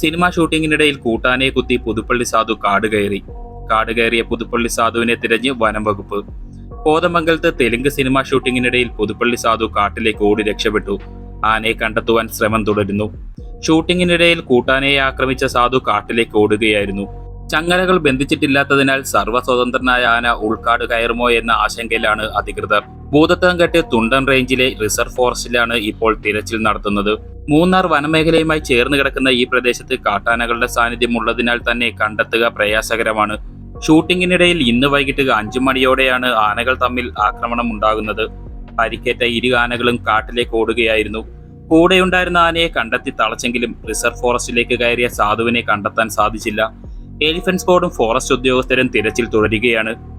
Cinema ഷൂട്ടിങ്ങിനിടയിൽ കൂട്ടാനെ കുത്തി പുതുപ്പള്ളി സാധു കാട് കയറി. കാട് കയറിയ പുതുപ്പള്ളി സാധുവിനെ തിരഞ്ഞ് വനം വകുപ്പ്. കോതമംഗലത്ത് തെലുങ്ക് സിനിമാ ഷൂട്ടിങ്ങിനിടയിൽ പുതുപ്പള്ളി സാധു കാട്ടിലേക്ക് ഓടി രക്ഷപ്പെട്ടു. ആനയെ കണ്ടെത്തുവാൻ ശ്രമം തുടരുന്നു. ഷൂട്ടിങ്ങിനിടയിൽ കൂട്ടാനയെ ആക്രമിച്ച സാധു കാട്ടിലേക്ക് ഓടുകയായിരുന്നു. ചങ്ങലകൾ ബന്ധിച്ചിട്ടില്ലാത്തതിനാൽ സർവസ്വതന്ത്രനായ ആന ഉൾക്കാട് കയറുമോ എന്ന ആശങ്കയിലാണ് അധികൃതർ. ഭൂതത്താൻകെട്ട് തുണ്ടൻ റേഞ്ചിലെ റിസർവ് ഫോറസ്റ്റിലാണ് ഇപ്പോൾ തിരച്ചിൽ നടത്തുന്നത്. മൂന്നാർ വനമേഖലയുമായി ചേർന്ന് കിടക്കുന്ന ഈ പ്രദേശത്ത് കാട്ടാനകളുടെ സാന്നിധ്യം ഉള്ളതിനാൽ തന്നെ കണ്ടെത്തുക പ്രയാസകരമാണ്. ഷൂട്ടിങ്ങിനിടയിൽ ഇന്ന് വൈകിട്ട് അഞ്ചു മണിയോടെയാണ് ആനകൾ തമ്മിൽ ആക്രമണം ഉണ്ടാകുന്നത്. പരിക്കേറ്റ ഇരു ആനകളും കാട്ടിലേക്ക് ഓടുകയായിരുന്നു. കൂടെയുണ്ടായിരുന്ന ആനയെ കണ്ടെത്തി തളച്ചെങ്കിലും റിസർവ് ഫോറസ്റ്റിലേക്ക് കയറിയ സാധുവിനെ കണ്ടെത്താൻ സാധിച്ചില്ല. എലിഫന്റ് സ്ക്വാഡും ഫോറസ്റ്റ് ഉദ്യോഗസ്ഥരും തിരച്ചിൽ തുടരുകയാണ്.